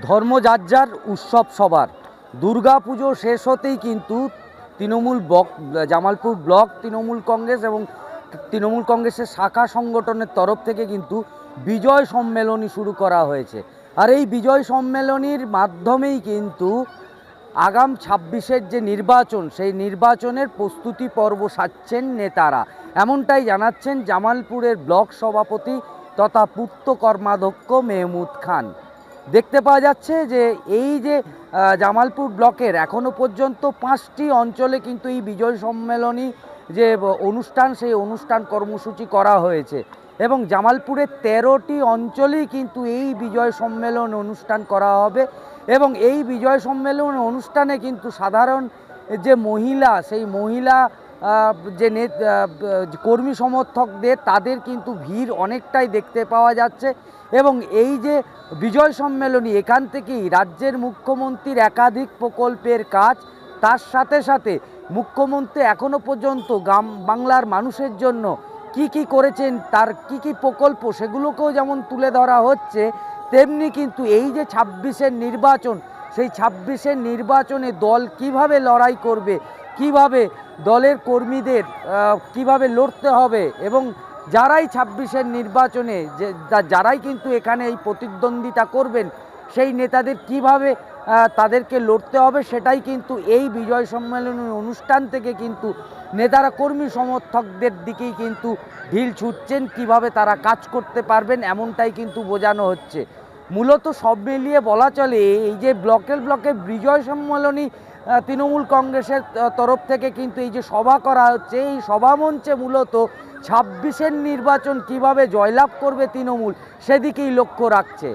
ধর্ম উৎসব সবার। দুর্গা পুজো শেষ হতেই কিন্তু তৃণমূল ব্লক, জামালপুর ব্লক, তৃণমূল কংগ্রেস এবং তৃণমূল কংগ্রেসের শাখা সংগঠনের তরফ থেকে কিন্তু বিজয় সম্মেলনী শুরু করা হয়েছে। আর এই বিজয় সম্মেলনীর মাধ্যমেই কিন্তু আগাম ছাব্বিশের যে নির্বাচন, সেই নির্বাচনের প্রস্তুতি পর্ব সাজছেন নেতারা। এমনটাই জানাচ্ছেন জামালপুরের ব্লক সভাপতি তথা পূর্ত কর্মাধ্যক্ষ মেহমুদ খান। দেখতে পাওয়া যাচ্ছে যে এই যে জামালপুর ব্লকের এখনও পর্যন্ত পাঁচটি অঞ্চলে কিন্তু এই বিজয় সম্মেলনী যে অনুষ্ঠান, সেই অনুষ্ঠান কর্মসূচি করা হয়েছে। এবং জামালপুরের তেরোটি অঞ্চলেই কিন্তু এই বিজয় সম্মেলন অনুষ্ঠান করা হবে। এবং এই বিজয় সম্মেলন অনুষ্ঠানে কিন্তু সাধারণ যে মহিলা, সেই মহিলা যে কর্মী সমর্থকদের, তাদের কিন্তু ভিড় অনেকটাই দেখতে পাওয়া যাচ্ছে। এবং এই যে বিজয় সম্মেলনী, এখান থেকেই রাজ্যের মুখ্যমন্ত্রীর একাধিক প্রকল্পের কাজ, তার সাথে সাথে মুখ্যমন্ত্রী এখনও পর্যন্ত গ্রাম, বাংলার মানুষের জন্য কি কি করেছেন, তার কি কি প্রকল্প, সেগুলোকেও যেমন তুলে ধরা হচ্ছে, তেমনি কিন্তু এই যে ছাব্বিশের নির্বাচন, সেই ছাব্বিশের নির্বাচনে দল কীভাবে লড়াই করবে কীভাবে দলের কর্মীদের কীভাবে লড়তে হবে এবং যারাই ছাব্বিশের নির্বাচনে যে যারাই কিন্তু এখানে এই প্রতিদ্বন্দ্বিতা করবেন, সেই নেতাদের কীভাবে তাদেরকে লড়তে হবে সেটাই কিন্তু এই বিজয় সম্মেলনের অনুষ্ঠান থেকে কিন্তু নেতারা, কর্মী সমর্থকদের দিকেই কিন্তু ঢিল ছুটছেন কীভাবে তারা কাজ করতে পারবেন এমনটাই কিন্তু বোঝানো হচ্ছে। মূলত সব মিলিয়ে বলা চলে এই যে ব্লকের ব্লকে বিজয় সম্মেলনী তৃণমূল কংগ্রেসের তরফ থেকে কিন্তু এই যে সভা করা হচ্ছে, এই সভা মঞ্চে মূলত ছাব্বিশের নির্বাচন কীভাবে জয়লাভ করবে তৃণমূল সেদিকেই লক্ষ্য রাখছে।